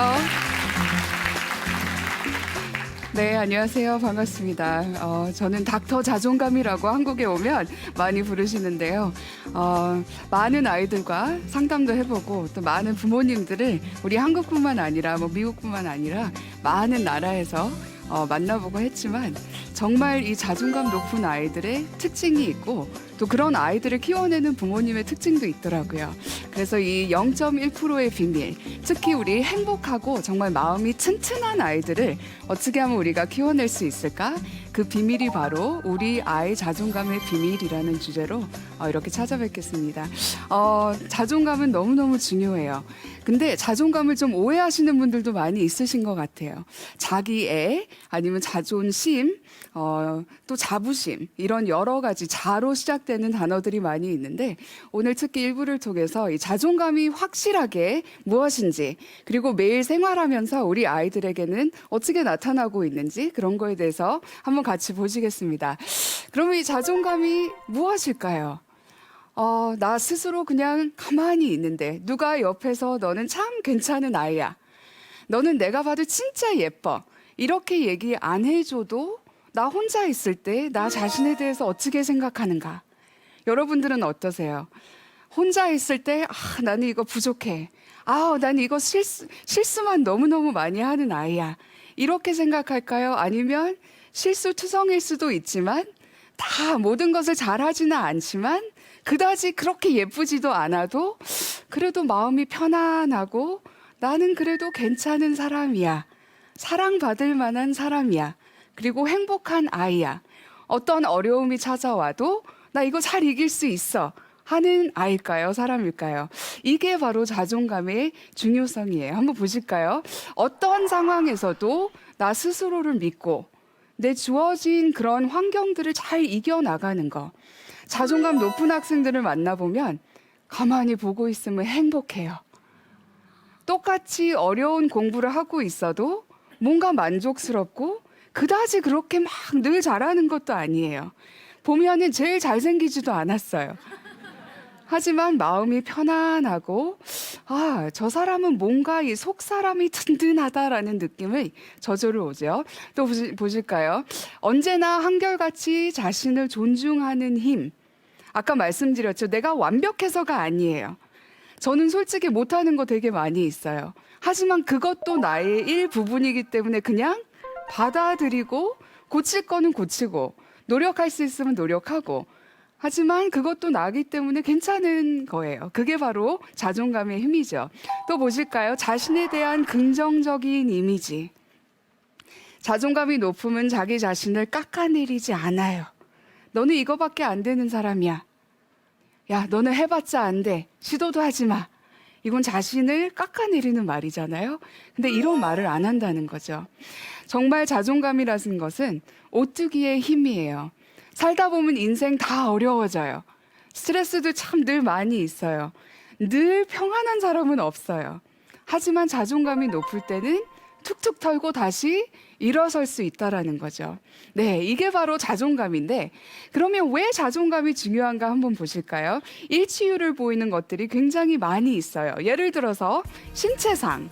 안녕하세요. 네, 안녕하세요. 반갑습니다. 어, 저는 닥터 자존감이라고 한국에 오면 많이 부르시는데요. 어, 많은 아이들과 상담도 해보고 또 많은 부모님들을 우리 한국뿐만 아니라 뭐 미국뿐만 아니라 많은 나라에서 어, 만나보고 했지만 정말 이 자존감 높은 아이들의 특징이 있고 또 그런 아이들을 키워내는 부모님의 특징도 있더라고요. 그래서 이 0.1%의 비밀, 특히 우리 행복하고 정말 마음이 튼튼한 아이들을 어떻게 하면 우리가 키워낼 수 있을까? 그 비밀이 바로 우리 아이 자존감의 비밀이라는 주제로 어, 이렇게 찾아뵙겠습니다. 어, 자존감은 너무너무 중요해요. 근데 자존감을 좀 오해하시는 분들도 많이 있으신 것 같아요. 자기애 아니면 자존심, 어, 또 자부심 이런 여러 가지 자로 시작되는 단어들이 많이 있는데 오늘 특히 일부를 통해서 이 자존감이 확실하게 무엇인지 그리고 매일 생활하면서 우리 아이들에게는 어떻게 나타나고 있는지 그런 거에 대해서 한번 같이 보시겠습니다. 그러면 이 자존감이 무엇일까요? 어, 나 스스로 그냥 가만히 있는데 누가 옆에서 너는 참 괜찮은 아이야. 너는 내가 봐도 진짜 예뻐. 이렇게 얘기 안 해줘도 나 혼자 있을 때 나 자신에 대해서 어떻게 생각하는가? 여러분들은 어떠세요? 혼자 있을 때, 아, 나는 이거 부족해. 아, 나는 이거 실수, 실수만 너무너무 많이 하는 아이야. 이렇게 생각할까요? 아니면 실수투성일 수도 있지만 다 모든 것을 잘하지는 않지만 그다지 그렇게 예쁘지도 않아도 그래도 마음이 편안하고 나는 그래도 괜찮은 사람이야. 사랑받을 만한 사람이야. 그리고 행복한 아이야. 어떤 어려움이 찾아와도 나 이거 잘 이길 수 있어. 하는 아이일까요? 사람일까요? 이게 바로 자존감의 중요성이에요. 한번 보실까요? 어떤 상황에서도 나 스스로를 믿고 내 주어진 그런 환경들을 잘 이겨나가는 거. 자존감 높은 학생들을 만나보면 가만히 보고 있으면 행복해요. 똑같이 어려운 공부를 하고 있어도 뭔가 만족스럽고 그다지 그렇게 막 늘 잘하는 것도 아니에요. 보면은 제일 잘생기지도 않았어요. 하지만 마음이 편안하고 아, 저 사람은 뭔가 이 속 사람이 든든하다라는 느낌을 저절로 오죠. 또 보시, 보실까요? 언제나 한결같이 자신을 존중하는 힘. 아까 말씀드렸죠. 내가 완벽해서가 아니에요. 저는 솔직히 못하는 거 되게 많이 있어요. 하지만 그것도 나의 일부분이기 때문에 그냥 받아들이고 고칠 거는 고치고 노력할 수 있으면 노력하고 하지만 그것도 나기 때문에 괜찮은 거예요. 그게 바로 자존감의 힘이죠. 또 보실까요? 자신에 대한 긍정적인 이미지. 자존감이 높으면 자기 자신을 깎아내리지 않아요. 너는 이거밖에 안 되는 사람이야. 야, 너는 해봤자 안 돼. 시도도 하지 마. 이건 자신을 깎아내리는 말이잖아요. 근데 이런 말을 안 한다는 거죠. 정말 자존감이라는 것은 오뚜기의 힘이에요. 살다 보면 인생 다 어려워져요. 스트레스도 참 늘 많이 있어요. 늘 평안한 사람은 없어요. 하지만 자존감이 높을 때는 툭툭 털고 다시 일어설 수 있다라는 거죠. 네, 이게 바로 자존감인데 그러면 왜 자존감이 중요한가 한번 보실까요? 일치율을 보이는 것들이 굉장히 많이 있어요. 예를 들어서 신체상,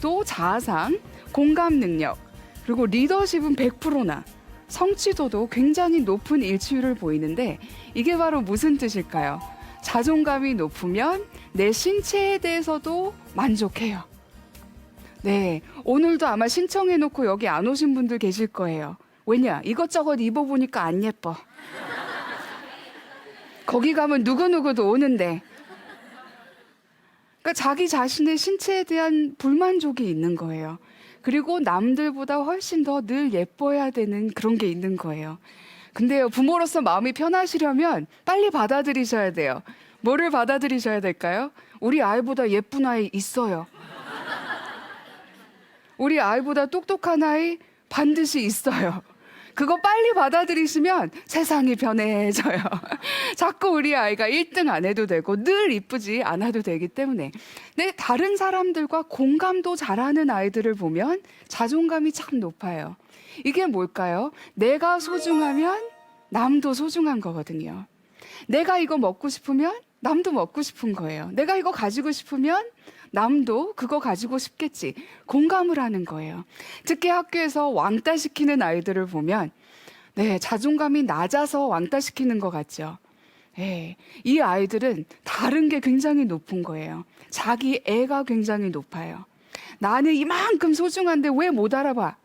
또 자아상, 공감 능력, 그리고 리더십은 100%나 성취도도 굉장히 높은 일치율을 보이는데 이게 바로 무슨 뜻일까요? 자존감이 높으면 내 신체에 대해서도 만족해요. 네, 오늘도 아마 신청해놓고 여기 안 오신 분들 계실 거예요. 왜냐? 이것저것 입어보니까 안 예뻐. 거기 가면 누구누구도 오는데. 그러니까 자기 자신의 신체에 대한 불만족이 있는 거예요. 그리고 남들보다 훨씬 더 늘 예뻐야 되는 그런 게 있는 거예요. 근데요, 부모로서 마음이 편하시려면 빨리 받아들이셔야 돼요. 뭐를 받아들이셔야 될까요? 우리 아이보다 예쁜 아이 있어요. 우리 아이보다 똑똑한 아이 반드시 있어요. 그거 빨리 받아들이시면 세상이 변해져요. 자꾸 우리 아이가 1등 안 해도 되고 늘 이쁘지 않아도 되기 때문에. 네, 다른 사람들과 공감도 잘하는 아이들을 보면 자존감이 참 높아요. 이게 뭘까요? 내가 소중하면 남도 소중한 거거든요. 내가 이거 먹고 싶으면 남도 먹고 싶은 거예요. 내가 이거 가지고 싶으면 남도 그거 가지고 싶겠지. 공감을 하는 거예요. 특히 학교에서 왕따 시키는 아이들을 보면 네, 자존감이 낮아서 왕따 시키는 것 같죠. 예, 이 아이들은 다른 게 굉장히 높은 거예요. 자기 애가 굉장히 높아요. 나는 이만큼 소중한데 왜 못 알아봐?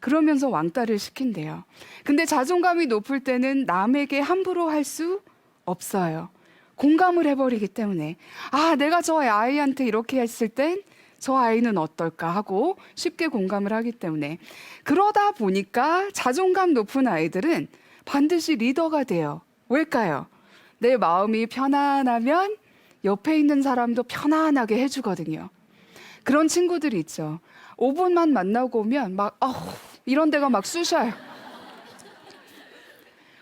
그러면서 왕따를 시킨대요. 근데 자존감이 높을 때는 남에게 함부로 할 수 없어요. 공감을 해버리기 때문에 아 내가 저 아이한테 이렇게 했을 땐 저 아이는 어떨까 하고 쉽게 공감을 하기 때문에 그러다 보니까 자존감 높은 아이들은 반드시 리더가 돼요. 왜일까요? 내 마음이 편안하면 옆에 있는 사람도 편안하게 해주거든요. 그런 친구들이 있죠. 5분만 만나고 오면 막 어, 이런 데가 막 쑤셔요.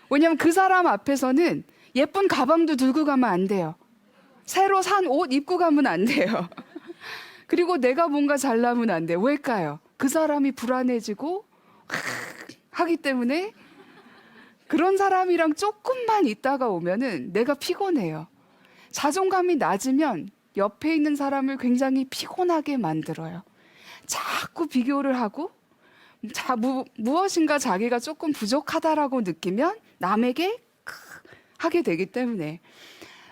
왜냐면 그 사람 앞에서는 예쁜 가방도 들고 가면 안 돼요. 새로 산 옷 입고 가면 안 돼요. 그리고 내가 뭔가 잘나면 안 돼. 왜일까요? 그 사람이 불안해지고 하기 때문에 그런 사람이랑 조금만 있다가 오면은 내가 피곤해요. 자존감이 낮으면 옆에 있는 사람을 굉장히 피곤하게 만들어요. 자꾸 비교를 하고 자, 무, 무엇인가 자기가 조금 부족하다라고 느끼면 남에게 크, 하게 되기 때문에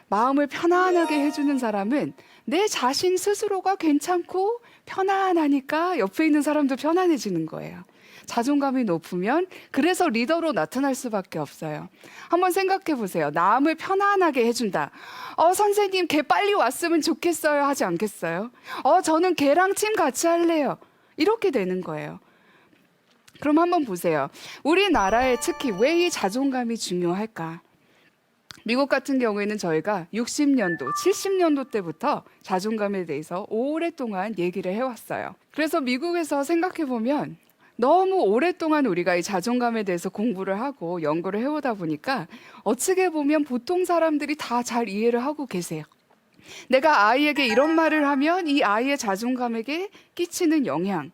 마음을 편안하게 해주는 사람은 내 자신 스스로가 괜찮고 편안하니까 옆에 있는 사람도 편안해지는 거예요. 자존감이 높으면 그래서 리더로 나타날 수밖에 없어요. 한번 생각해 보세요. 남을 편안하게 해준다. 어, 선생님, 걔 빨리 왔으면 좋겠어요. 하지 않겠어요? 어, 저는 걔랑 팀 같이 할래요. 이렇게 되는 거예요. 그럼 한번 보세요. 우리나라에 특히 왜 이 자존감이 중요할까? 미국 같은 경우에는 저희가 60년도, 70년도 때부터 자존감에 대해서 오랫동안 얘기를 해왔어요. 그래서 미국에서 생각해 보면 너무 오랫동안 우리가 이 자존감에 대해서 공부를 하고 연구를 해오다 보니까 어떻게 보면 보통 사람들이 다 잘 이해를 하고 계세요. 내가 아이에게 이런 말을 하면 이 아이의 자존감에게 끼치는 영향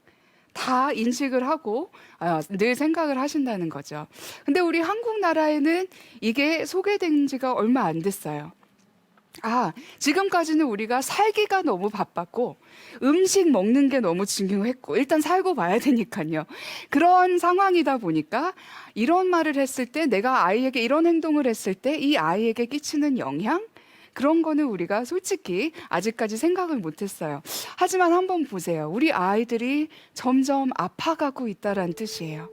다 인식을 하고 아, 늘 생각을 하신다는 거죠. 근데 우리 한국 나라에는 이게 소개된 지가 얼마 안 됐어요. 아, 지금까지는 우리가 살기가 너무 바빴고 음식 먹는 게 너무 중요했고 일단 살고 봐야 되니까요. 그런 상황이다 보니까 이런 말을 했을 때 내가 아이에게 이런 행동을 했을 때 이 아이에게 끼치는 영향 그런 거는 우리가 솔직히 아직까지 생각을 못 했어요. 하지만 한번 보세요. 우리 아이들이 점점 아파가고 있다라는 뜻이에요.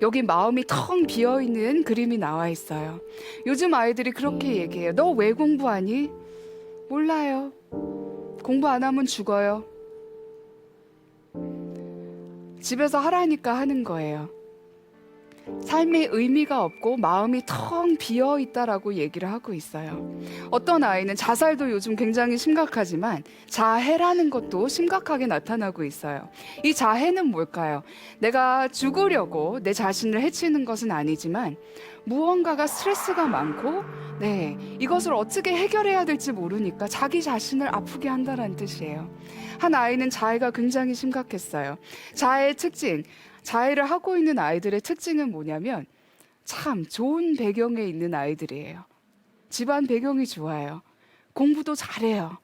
여기 마음이 텅 비어 있는 그림이 나와 있어요. 요즘 아이들이 그렇게 얘기해요. 너 왜 공부하니? 몰라요. 공부 안 하면 죽어요. 집에서 하라니까 하는 거예요. 삶의 의미가 없고 마음이 텅 비어 있다라고 얘기를 하고 있어요. 어떤 아이는 자살도 요즘 굉장히 심각하지만 자해라는 것도 심각하게 나타나고 있어요. 이 자해는 뭘까요? 내가 죽으려고 내 자신을 해치는 것은 아니지만 무언가가 스트레스가 많고 네, 이것을 어떻게 해결해야 될지 모르니까 자기 자신을 아프게 한다는 뜻이에요. 한 아이는 자해가 굉장히 심각했어요. 자해의 특징, 자해를 하고 있는 아이들의 특징은 뭐냐면 참 좋은 배경에 있는 아이들이에요. 집안 배경이 좋아요. 공부도 잘해요.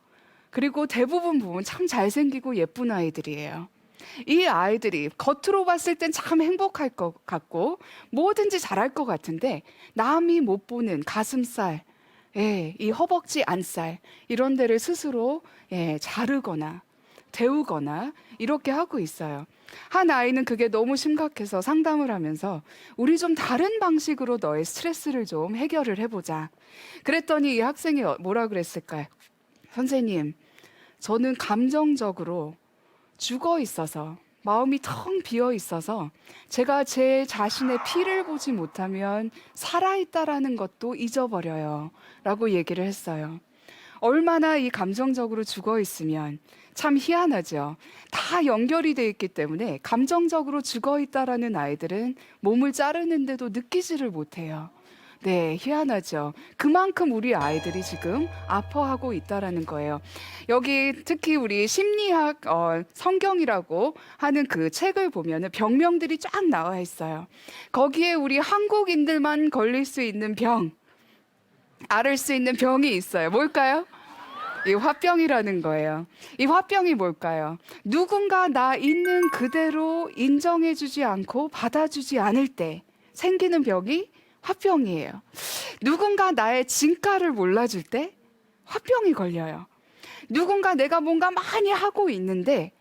그리고 대부분 보면 참 잘생기고 예쁜 아이들이에요. 이 아이들이 겉으로 봤을 땐 참 행복할 것 같고 뭐든지 잘할 것 같은데 남이 못 보는 가슴살, 예, 이 허벅지 안살 이런 데를 스스로 예, 자르거나 데우거나 이렇게 하고 있어요. 한 아이는 그게 너무 심각해서 상담을 하면서 우리 좀 다른 방식으로 너의 스트레스를 좀 해결을 해보자. 그랬더니 이 학생이 뭐라 그랬을까요? 선생님, 저는 감정적으로 죽어 있어서 마음이 텅 비어 있어서 제가 제 자신의 피를 보지 못하면 살아있다라는 것도 잊어버려요. 라고 얘기를 했어요. 얼마나 이 감정적으로 죽어 있으면 참 희한하죠. 다 연결이 돼 있기 때문에 감정적으로 죽어 있다라는 아이들은 몸을 자르는데도 느끼지를 못해요. 네, 희한하죠. 그만큼 우리 아이들이 지금 아파하고 있다라는 거예요. 여기 특히 우리 심리학 어, 성경이라고 하는 그 책을 보면은 병명들이 쫙 나와 있어요. 거기에 우리 한국인들만 걸릴 수 있는 병, 앓을 수 있는 병이 있어요. 뭘까요? 이 화병이라는 거예요. 이 화병이 뭘까요? 누군가 나 있는 그대로 인정해주지 않고 받아주지 않을 때 생기는 병이 화병이에요. 누군가 나의 진가를 몰라줄 때 화병이 걸려요. 누군가 내가 뭔가 많이 하고 있는데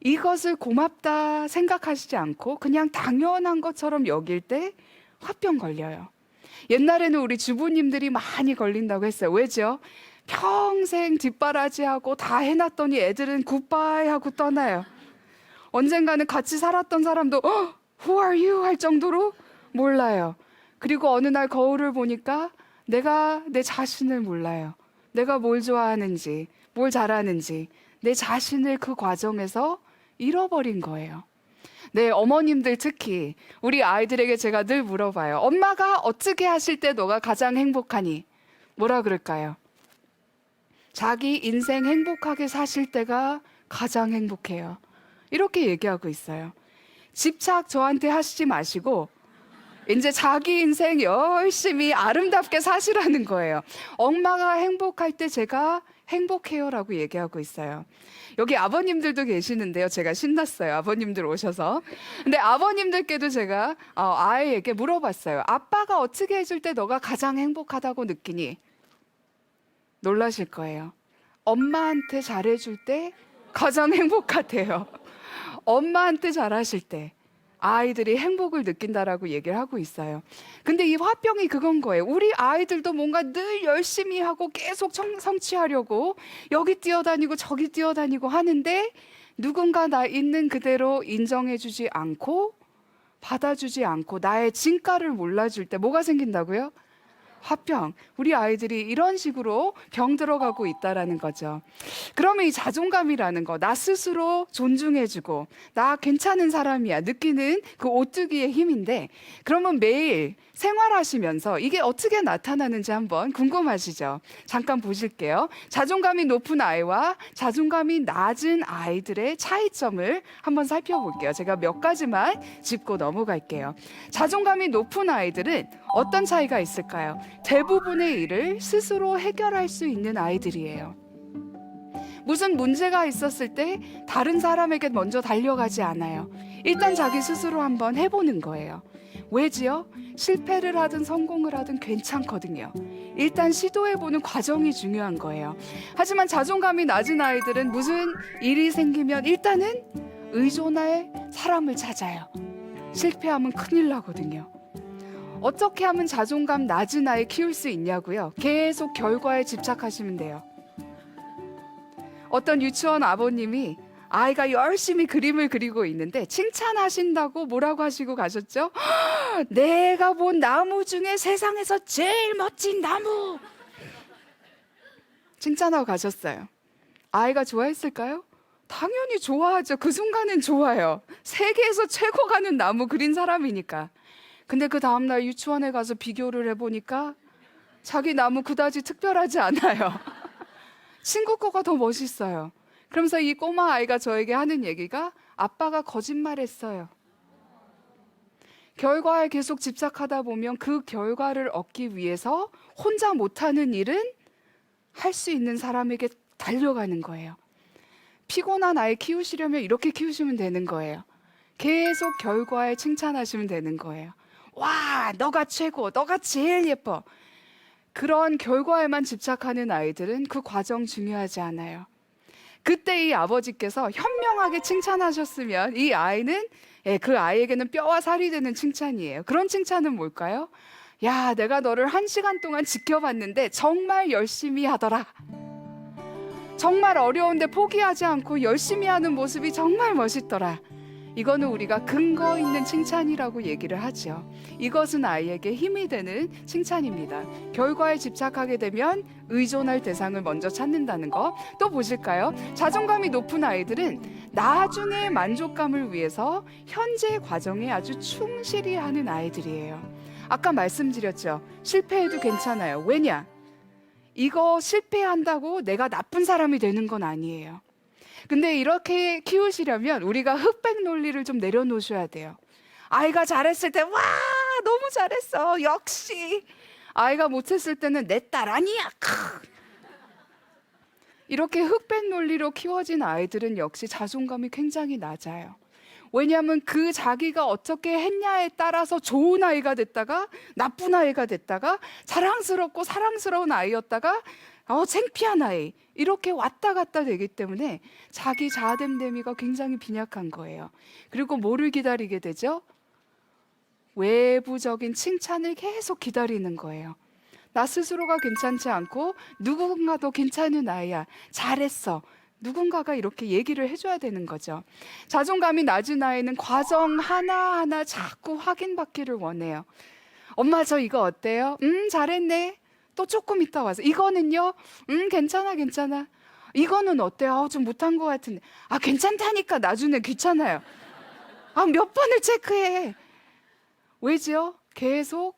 이것을 고맙다 생각하시지 않고 그냥 당연한 것처럼 여길 때 화병 걸려요. 옛날에는 우리 주부님들이 많이 걸린다고 했어요. 왜죠? 평생 뒷바라지하고 다 해놨더니 애들은 굿바이 하고 떠나요. 언젠가는 같이 살았던 사람도 어, Who are you? 할 정도로 몰라요. 그리고 어느 날 거울을 보니까 내가 내 자신을 몰라요. 내가 뭘 좋아하는지, 뭘 잘하는지, 내 자신을 그 과정에서 잃어버린 거예요. 네, 어머님들 특히 우리 아이들에게 제가 늘 물어봐요. 엄마가 어떻게 하실 때 너가 가장 행복하니? 뭐라 그럴까요? 자기 인생 행복하게 사실 때가 가장 행복해요. 이렇게 얘기하고 있어요. 집착 저한테 하시지 마시고 이제 자기 인생 열심히 아름답게 사시라는 거예요. 엄마가 행복할 때 제가 행복해요라고 얘기하고 있어요. 여기 아버님들도 계시는데요. 제가 신났어요. 아버님들 오셔서. 근데 아버님들께도 제가 어, 아이에게 물어봤어요. 아빠가 어떻게 해줄 때 너가 가장 행복하다고 느끼니? 놀라실 거예요. 엄마한테 잘해줄 때 가장 행복하대요. 엄마한테 잘하실 때 아이들이 행복을 느낀다라고 얘기를 하고 있어요. 근데 이 화병이 그건 거예요. 우리 아이들도 뭔가 늘 열심히 하고 계속 청- 성취하려고 여기 뛰어다니고 저기 뛰어다니고 하는데 누군가 나 있는 그대로 인정해주지 않고 받아주지 않고 나의 진가를 몰라줄 때 뭐가 생긴다고요? 화병. 우리 아이들이 이런 식으로 병 들어가고 있다라는 거죠. 그러면 이 자존감이라는 거, 나 스스로 존중해주고, 나 괜찮은 사람이야, 느끼는 그 오뚜기의 힘인데, 그러면 매일 생활하시면서 이게 어떻게 나타나는지 한번 궁금하시죠? 잠깐 보실게요. 자존감이 높은 아이와 자존감이 낮은 아이들의 차이점을 한번 살펴볼게요. 제가 몇 가지만 짚고 넘어갈게요. 자존감이 높은 아이들은 어떤 차이가 있을까요? 대부분의 일을 스스로 해결할 수 있는 아이들이에요. 무슨 문제가 있었을 때 다른 사람에게 먼저 달려가지 않아요. 일단 자기 스스로 한번 해보는 거예요. 왜지요? 실패를 하든 성공을 하든 괜찮거든요. 일단 시도해보는 과정이 중요한 거예요. 하지만 자존감이 낮은 아이들은 무슨 일이 생기면 일단은 의존할 사람을 찾아요. 실패하면 큰일 나거든요. 어떻게 하면 자존감 낮은 아이 키울 수 있냐고요? 계속 결과에 집착하시면 돼요. 어떤 유치원 아버님이 아이가 열심히 그림을 그리고 있는데 칭찬하신다고 뭐라고 하시고 가셨죠? 내가 본 나무 중에 세상에서 제일 멋진 나무. 칭찬하고 가셨어요. 아이가 좋아했을까요? 당연히 좋아하죠. 그 순간은 좋아요. 세계에서 최고 가는 나무 그린 사람이니까. 근데 그 다음날 유치원에 가서 비교를 해보니까 자기 나무 그다지 특별하지 않아요. 친구 거가 더 멋있어요. 그러면서 이 꼬마 아이가 저에게 하는 얘기가 아빠가 거짓말했어요. 결과에 계속 집착하다 보면 그 결과를 얻기 위해서 혼자 못하는 일은 할 수 있는 사람에게 달려가는 거예요. 피곤한 아이 키우시려면 이렇게 키우시면 되는 거예요. 계속 결과에 칭찬하시면 되는 거예요. 와, 너가 최고, 너가 제일 예뻐. 그런 결과에만 집착하는 아이들은 그 과정 중요하지 않아요. 그때 이 아버지께서 현명하게 칭찬하셨으면 이 아이는 예, 그 아이에게는 뼈와 살이 되는 칭찬이에요. 그런 칭찬은 뭘까요? 야, 내가 너를 한 시간 동안 지켜봤는데 정말 열심히 하더라. 정말 어려운데 포기하지 않고 열심히 하는 모습이 정말 멋있더라. 이거는 우리가 근거 있는 칭찬이라고 얘기를 하죠. 이것은 아이에게 힘이 되는 칭찬입니다. 결과에 집착하게 되면 의존할 대상을 먼저 찾는다는 거. 또 보실까요? 자존감이 높은 아이들은 나중의 만족감을 위해서 현재 과정에 아주 충실히 하는 아이들이에요. 아까 말씀드렸죠. 실패해도 괜찮아요. 왜냐? 이거 실패한다고 내가 나쁜 사람이 되는 건 아니에요. 근데 이렇게 키우시려면 우리가 흑백 논리를 좀 내려놓으셔야 돼요. 아이가 잘했을 때, 와, 너무 잘했어. 역시. 아이가 못했을 때는 내 딸 아니야. 크. 이렇게 흑백 논리로 키워진 아이들은 역시 자존감이 굉장히 낮아요. 왜냐하면 그 자기가 어떻게 했냐에 따라서 좋은 아이가 됐다가 나쁜 아이가 됐다가 자랑스럽고 사랑스러운 아이였다가 어, 창피한 아이 이렇게 왔다 갔다 되기 때문에 자기 자아됨됨이가 굉장히 빈약한 거예요. 그리고 뭐를 기다리게 되죠? 외부적인 칭찬을 계속 기다리는 거예요. 나 스스로가 괜찮지 않고 누군가도 괜찮은 아이야. 잘했어. 누군가가 이렇게 얘기를 해줘야 되는 거죠. 자존감이 낮은 아이는 과정 하나하나 자꾸 확인받기를 원해요. 엄마 저 이거 어때요? 음 잘했네. 또 조금 있다 와서 이거는요? 음 괜찮아 괜찮아. 이거는 어때요? 어, 좀 못한 것 같은데. 아 괜찮다니까 나중에 귀찮아요. 아 몇 번을 체크해. 왜죠? 계속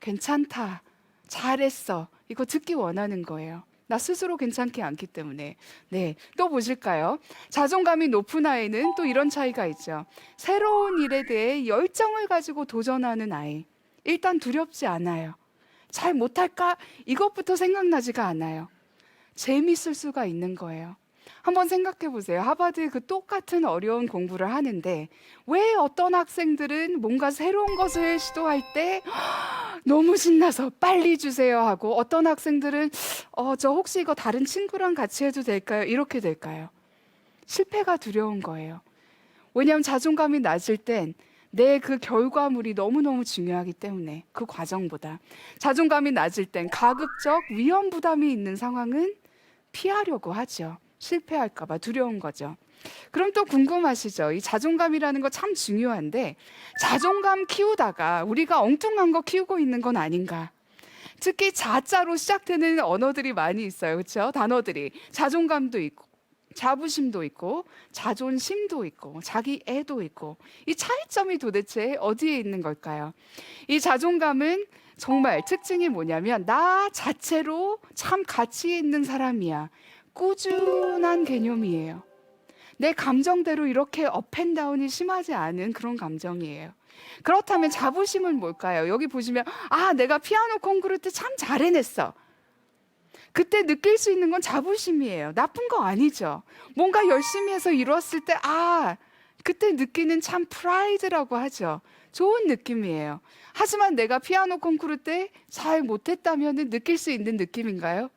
괜찮다. 잘했어. 이거 듣기 원하는 거예요. 나 스스로 괜찮지 않기 때문에. 네. 또 보실까요? 자존감이 높은 아이는 또 이런 차이가 있죠. 새로운 일에 대해 열정을 가지고 도전하는 아이. 일단 두렵지 않아요. 잘 못할까? 이것부터 생각나지가 않아요. 재밌을 수가 있는 거예요. 한번 생각해 보세요. 하버드 그 똑같은 어려운 공부를 하는데 왜 어떤 학생들은 뭔가 새로운 것을 시도할 때 너무 신나서 빨리 주세요 하고 어떤 학생들은 어, 저 혹시 이거 다른 친구랑 같이 해도 될까요? 이렇게 될까요? 실패가 두려운 거예요. 왜냐하면 자존감이 낮을 땐 내 그 결과물이 너무너무 중요하기 때문에 그 과정보다 자존감이 낮을 땐 가급적 위험 부담이 있는 상황은 피하려고 하죠. 실패할까봐 두려운 거죠. 그럼 또 궁금하시죠? 이 자존감이라는 거 참 중요한데 자존감 키우다가 우리가 엉뚱한 거 키우고 있는 건 아닌가? 특히 자자로 시작되는 언어들이 많이 있어요. 그렇죠? 단어들이 자존감도 있고 자부심도 있고 자존심도 있고 자기 애도 있고 이 차이점이 도대체 어디에 있는 걸까요? 이 자존감은 정말 특징이 뭐냐면 나 자체로 참 가치 있는 사람이야. 꾸준한 개념이에요. 내 감정대로 이렇게 업앤다운이 심하지 않은 그런 감정이에요. 그렇다면 자부심은 뭘까요? 여기 보시면 아 내가 피아노 콩쿠르트 참 잘해냈어. 그때 느낄 수 있는 건 자부심이에요. 나쁜 거 아니죠. 뭔가 열심히 해서 이루었을 때 아 그때 느끼는 참 프라이드라고 하죠. 좋은 느낌이에요. 하지만 내가 피아노 콩쿠르 때 잘 못했다면 느낄 수 있는 느낌인가요?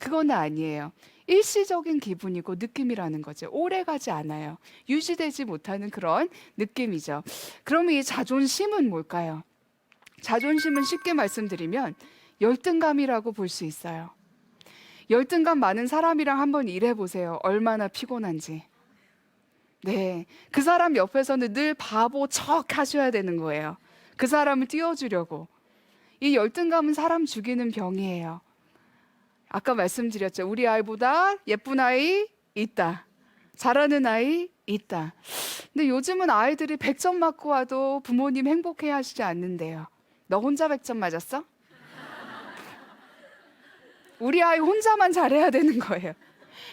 그건 아니에요. 일시적인 기분이고 느낌이라는 거죠. 오래 가지 않아요. 유지되지 못하는 그런 느낌이죠. 그럼 이 자존심은 뭘까요? 자존심은 쉽게 말씀드리면 열등감이라고 볼 수 있어요. 열등감 많은 사람이랑 한번 일해 보세요. 얼마나 피곤한지. 네. 그 사람 옆에서는 늘 바보 척 하셔야 되는 거예요. 그 사람을 띄워주려고. 이 열등감은 사람 죽이는 병이에요. 아까 말씀드렸죠. 우리 아이보다 예쁜 아이 있다. 잘하는 아이 있다. 근데 요즘은 아이들이 100점 맞고 와도 부모님 행복해 하시지 않는데요. 너 혼자 100점 맞았어? 우리 아이 혼자만 잘해야 되는 거예요.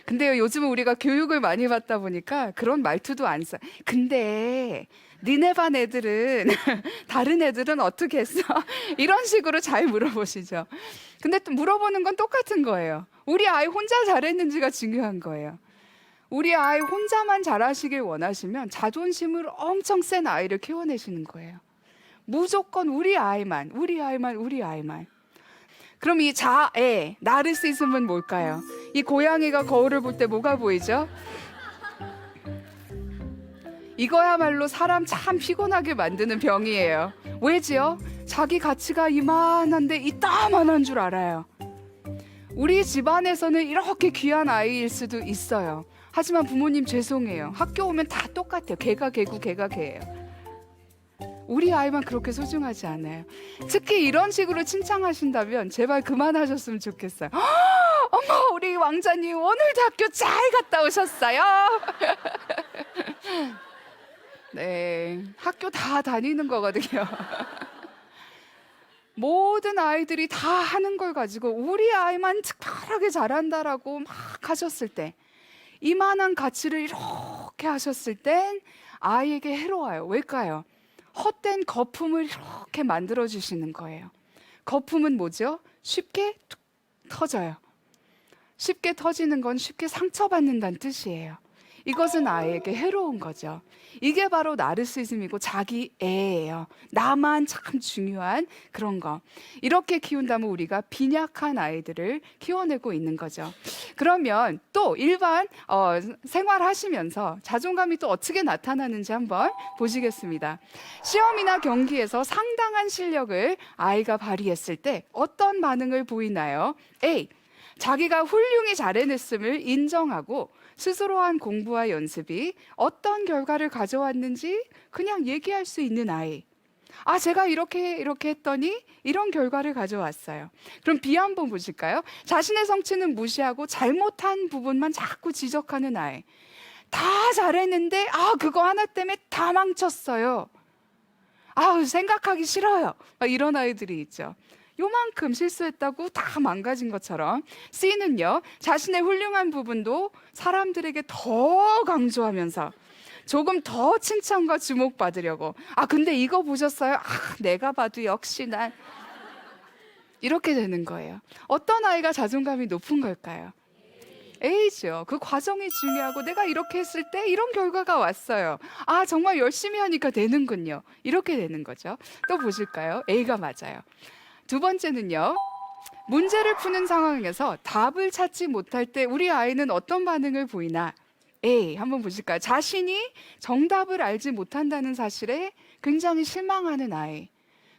근데요, 요즘은 우리가 교육을 많이 받다 보니까 그런 말투도 안 써. 근데 니네 반 애들은 다른 애들은 어떻게 했어? 이런 식으로 잘 물어보시죠. 근데 또 물어보는 건 똑같은 거예요. 우리 아이 혼자 잘했는지가 중요한 거예요. 우리 아이 혼자만 잘하시길 원하시면 자존심을 엄청 센 아이를 키워내시는 거예요. 무조건 우리 아이만, 우리 아이만, 우리 아이만. 그럼 이 자애, 나르시즘은 뭘까요? 이 고양이가 거울을 볼 때 뭐가 보이죠? 이거야말로 사람 참 피곤하게 만드는 병이에요. 왜지요? 자기 가치가 이만한데 이따만한 줄 알아요. 우리 집안에서는 이렇게 귀한 아이일 수도 있어요. 하지만 부모님 죄송해요. 학교 오면 다 똑같아요. 개가 개고 개가 개예요. 우리 아이만 그렇게 소중하지 않아요. 특히 이런 식으로 칭찬하신다면 제발 그만하셨으면 좋겠어요. 어머, 우리 왕자님 오늘도 학교 잘 갔다 오셨어요. 네, 학교 다 다니는 거거든요. 모든 아이들이 다 하는 걸 가지고 우리 아이만 특별하게 잘한다라고 막 하셨을 때, 이만한 가치를 이렇게 하셨을 땐 아이에게 해로워요. 왜일까요? 헛된 거품을 이렇게 만들어 주시는 거예요. 거품은 뭐죠? 쉽게 툭 터져요. 쉽게 터지는 건 쉽게 상처받는다는 뜻이에요. 이것은 아이에게 해로운 거죠. 이게 바로 나르시즘이고 자기 애예요. 나만 참 중요한 그런 거. 이렇게 키운다면 우리가 빈약한 아이들을 키워내고 있는 거죠. 그러면 또 일반 어, 생활하시면서 자존감이 또 어떻게 나타나는지 한번 보시겠습니다. 시험이나 경기에서 상당한 실력을 아이가 발휘했을 때 어떤 반응을 보이나요? A. 자기가 훌륭히 잘해냈음을 인정하고 스스로 한 공부와 연습이 어떤 결과를 가져왔는지 그냥 얘기할 수 있는 아이. 아, 제가 이렇게 이렇게 했더니 이런 결과를 가져왔어요. 그럼 B 한번 보실까요? 자신의 성취는 무시하고 잘못한 부분만 자꾸 지적하는 아이. 다 잘했는데 아, 그거 하나 때문에 다 망쳤어요. 아, 생각하기 싫어요. 막 이런 아이들이 있죠. 요만큼 실수했다고 다 망가진 것처럼 C는요 자신의 훌륭한 부분도 사람들에게 더 강조하면서 조금 더 칭찬과 주목받으려고 아 근데 이거 보셨어요? 아 내가 봐도 역시 난 이렇게 되는 거예요. 어떤 아이가 자존감이 높은 걸까요? A죠. 그 과정이 중요하고 내가 이렇게 했을 때 이런 결과가 왔어요. 아 정말 열심히 하니까 되는군요. 이렇게 되는 거죠. 또 보실까요? A가 맞아요. 두 번째는요. 문제를 푸는 상황에서 답을 찾지 못할 때 우리 아이는 어떤 반응을 보이나? A 한번 보실까요? 자신이 정답을 알지 못한다는 사실에 굉장히 실망하는 아이.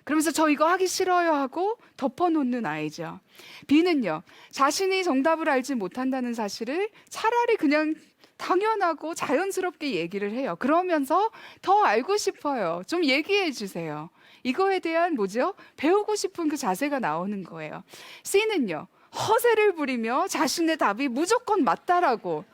그러면서 저 이거 하기 싫어요 하고 덮어놓는 아이죠. B는요. 자신이 정답을 알지 못한다는 사실을 차라리 그냥 당연하고 자연스럽게 얘기를 해요. 그러면서 더 알고 싶어요. 좀 얘기해 주세요. 이거에 대한 뭐죠? 배우고 싶은 그 자세가 나오는 거예요. C는요. 허세를 부리며 자신의 답이 무조건 맞다라고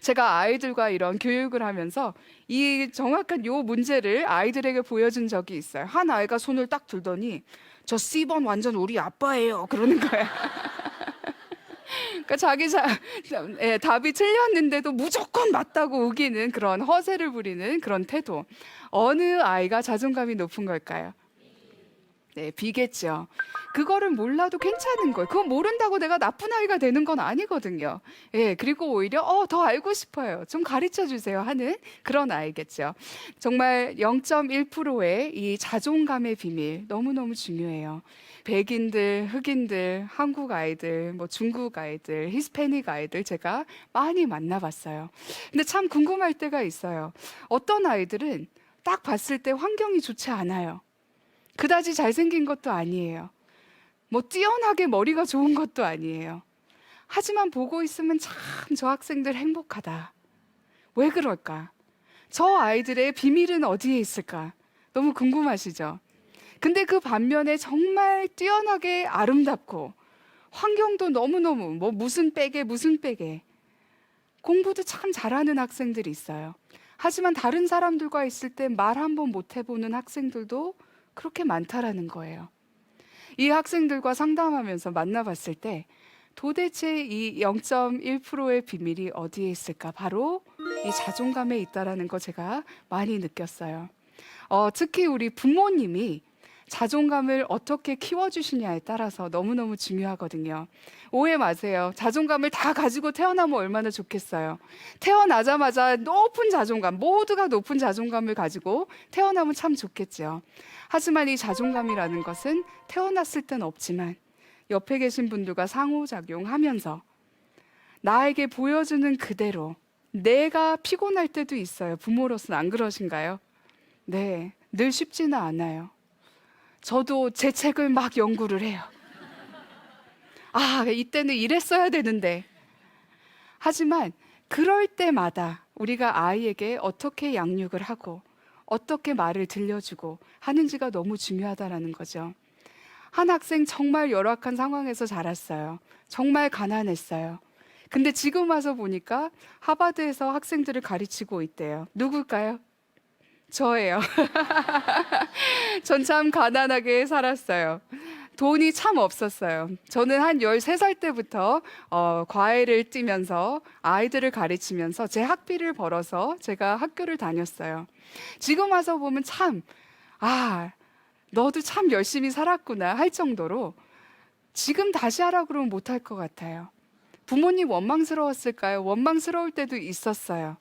제가 아이들과 이런 교육을 하면서 이 정확한 요 문제를 아이들에게 보여준 적이 있어요. 한 아이가 손을 딱 들더니 저 C번 완전 우리 아빠예요. 그러는 거야. 그러니까 자기 자, 예, 답이 틀렸는데도 무조건 맞다고 우기는 그런 허세를 부리는 그런 태도. 어느 아이가 자존감이 높은 걸까요? 네, 비겠죠. 그거를 몰라도 괜찮은 거예요. 그거 모른다고 내가 나쁜 아이가 되는 건 아니거든요. 예, 그리고 오히려 어, 더 알고 싶어요. 좀 가르쳐 주세요 하는 그런 아이겠죠. 정말 0.1%의 이 자존감의 비밀 너무너무 중요해요. 백인들, 흑인들, 한국 아이들, 뭐 중국 아이들, 히스패닉 아이들 제가 많이 만나봤어요. 근데 참 궁금할 때가 있어요. 어떤 아이들은 딱 봤을 때 환경이 좋지 않아요. 그다지 잘생긴 것도 아니에요. 뭐 뛰어나게 머리가 좋은 것도 아니에요. 하지만 보고 있으면 참 저 학생들 행복하다. 왜 그럴까? 저 아이들의 비밀은 어디에 있을까? 너무 궁금하시죠? 근데 그 반면에 정말 뛰어나게 아름답고 환경도 너무너무 뭐 무슨 빼게 무슨 빼게 공부도 참 잘하는 학생들이 있어요. 하지만 다른 사람들과 있을 때 말 한 번 못 해보는 학생들도 그렇게 많다라는 거예요. 이 학생들과 상담하면서 만나봤을 때 도대체 이 0.1%의 비밀이 어디에 있을까? 바로 이 자존감에 있다라는 거 제가 많이 느꼈어요. 어, 특히 우리 부모님이 자존감을 어떻게 키워주시냐에 따라서 너무너무 중요하거든요. 오해 마세요. 자존감을 다 가지고 태어나면 얼마나 좋겠어요. 태어나자마자 높은 자존감, 모두가 높은 자존감을 가지고 태어나면 참 좋겠죠. 하지만 이 자존감이라는 것은 태어났을 땐 없지만 옆에 계신 분들과 상호작용하면서 나에게 보여주는 그대로 내가 피곤할 때도 있어요. 부모로서는 안 그러신가요? 네, 늘 쉽지는 않아요. 저도 제 책을 막 연구를 해요. 아, 이때는 이랬어야 되는데. 하지만 그럴 때마다 우리가 아이에게 어떻게 양육을 하고 어떻게 말을 들려주고 하는지가 너무 중요하다라는 거죠. 한 학생 정말 열악한 상황에서 자랐어요. 정말 가난했어요. 근데 지금 와서 보니까 하버드에서 학생들을 가르치고 있대요. 누굴까요? 저예요. 전 참 가난하게 살았어요. 돈이 참 없었어요. 저는 한 13살 때부터 어, 과외를 뛰면서 아이들을 가르치면서 제 학비를 벌어서 제가 학교를 다녔어요. 지금 와서 보면 참, 아, 너도 참 열심히 살았구나 할 정도로 지금 다시 하라 그러면 못할 것 같아요. 부모님 원망스러웠을까요? 원망스러울 때도 있었어요.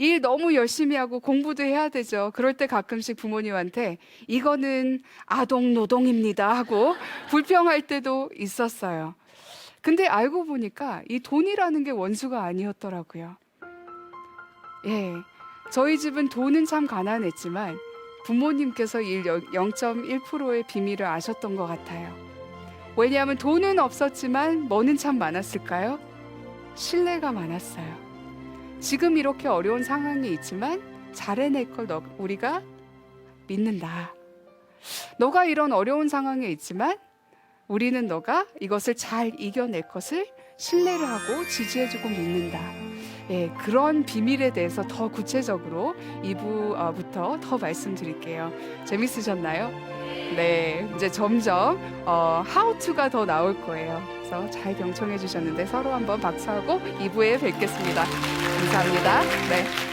일 너무 열심히 하고 공부도 해야 되죠. 그럴 때 가끔씩 부모님한테 이거는 아동 노동입니다 하고 불평할 때도 있었어요. 근데 알고 보니까 이 돈이라는 게 원수가 아니었더라고요. 예. 저희 집은 돈은 참 가난했지만 부모님께서 일 0.1%의 비밀을 아셨던 것 같아요. 왜냐하면 돈은 없었지만 뭐는 참 많았을까요? 신뢰가 많았어요. 지금 이렇게 어려운 상황이 있지만 잘해낼 걸 너, 우리가 믿는다. 너가 이런 어려운 상황에 있지만 우리는 너가 이것을 잘 이겨낼 것을 신뢰를 하고 지지해주고 믿는다. 예, 그런 비밀에 대해서 더 구체적으로 2부부터 더 말씀드릴게요. 재밌으셨나요? 네, 이제 점점 어, to가 더 나올 거예요. 그래서 잘 경청해 주셨는데 서로 한번 박수하고 2부에 뵙겠습니다. 감사합니다. 네.